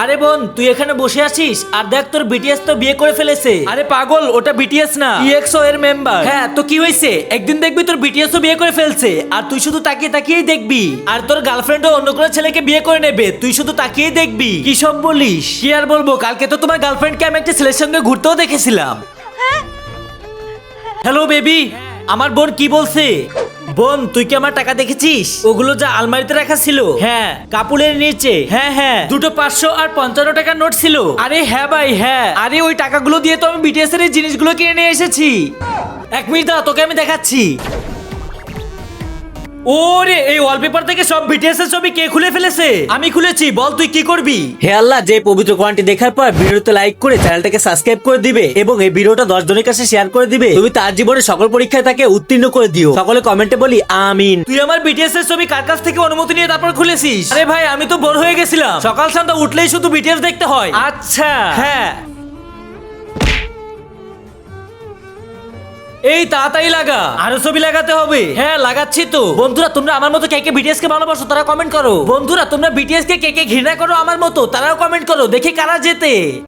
আরে বোন তুই এখানে বসে আছিস? আর দেখ তোর বিটিএস তো বিয়ে করে ফেলেছে। আরে পাগল ওটা বিটিএস না। ইএক্সও এর মেম্বার হ্যাঁ তো কি হয়েছে? একদিন দেখবি তোর বিটিএসও বিয়ে করে ফেলছে আর তুই শুধু তাকিয়ে তাকিয়েই দেখবি। আর তোর গার্লফ্রেন্ডও অন্য কোনো ছেলেকে বিয়ে করে নেবে তুই শুধু তাকিয়েই দেখবি। কি সব বলিস? কি আর বলব কালকে তো তোমার গার্লফ্রেন্ডকে আমি একটা ছেলের সঙ্গে ঘুরতেও দেখেছিলাম। হ্যালো বেবি আমার বোন কি বলছে? বোন, তুই কি আমার টাকা দেখেছিস? ওগুলো যা আলমারিতে রাখা ছিল। হ্যাঁ কাপুলের নিচে। হ্যাঁ হ্যাঁ দুটো পাঁচশো আর পঞ্চান্ন টাকার নোট ছিল। আরে হ্যাঁ ভাই হ্যাঁ। আরে ওই টাকাগুলো দিয়ে তো আমি বিটিএস এর জিনিসগুলো কিনে নিয়ে এসেছি। এক মিনিট দাও তোকে আমি দেখাচ্ছি। ওরে এই ওয়ালপেপার থেকে সব বিটিএস এর ছবি কে খুলে ফেলেছে? আমি খুলেছি বল তুই কি করবি? হে আল্লাহ যে পবিত্র কোরআনটি দেখার পর ভিডিওতে লাইক করে চ্যানেলটাকে সাবস্ক্রাইব করে দিবে এবং এই ভিডিওটা দশ জনের কাছে শেয়ার করে দিবে। তুমি তার জীবনে সকল পরীক্ষায় তাকে উত্তীর্ণ করে দিও। সকলে কমেন্টে বলি আমিন। তুই আমার বিটিএস এর ছবি কার কাছ থেকে অনুমতি নিয়ে তারপর খুলেছিস? আরে ভাই আমি তো বোর হয়ে গেছিলাম। সকাল সন্ধ্যা উঠলেই শুধু বিটিএস দেখতে হয়। আচ্ছা। হ্যাঁ। এই তাড়াতাড়ি লাগা। আরও ছবি লাগাতে হবে। হ্যাঁ লাগাচ্ছি তো। বন্ধুরা তোমরা আমার মতো কে কে বিটিএস কে ভালোবাসো তারা কমেন্ট করো। বন্ধুরা তোমরা বিটিএস কে কে কে ঘৃণা করো আমার মতো তারাও কমেন্ট করো দেখি কারা জেতে।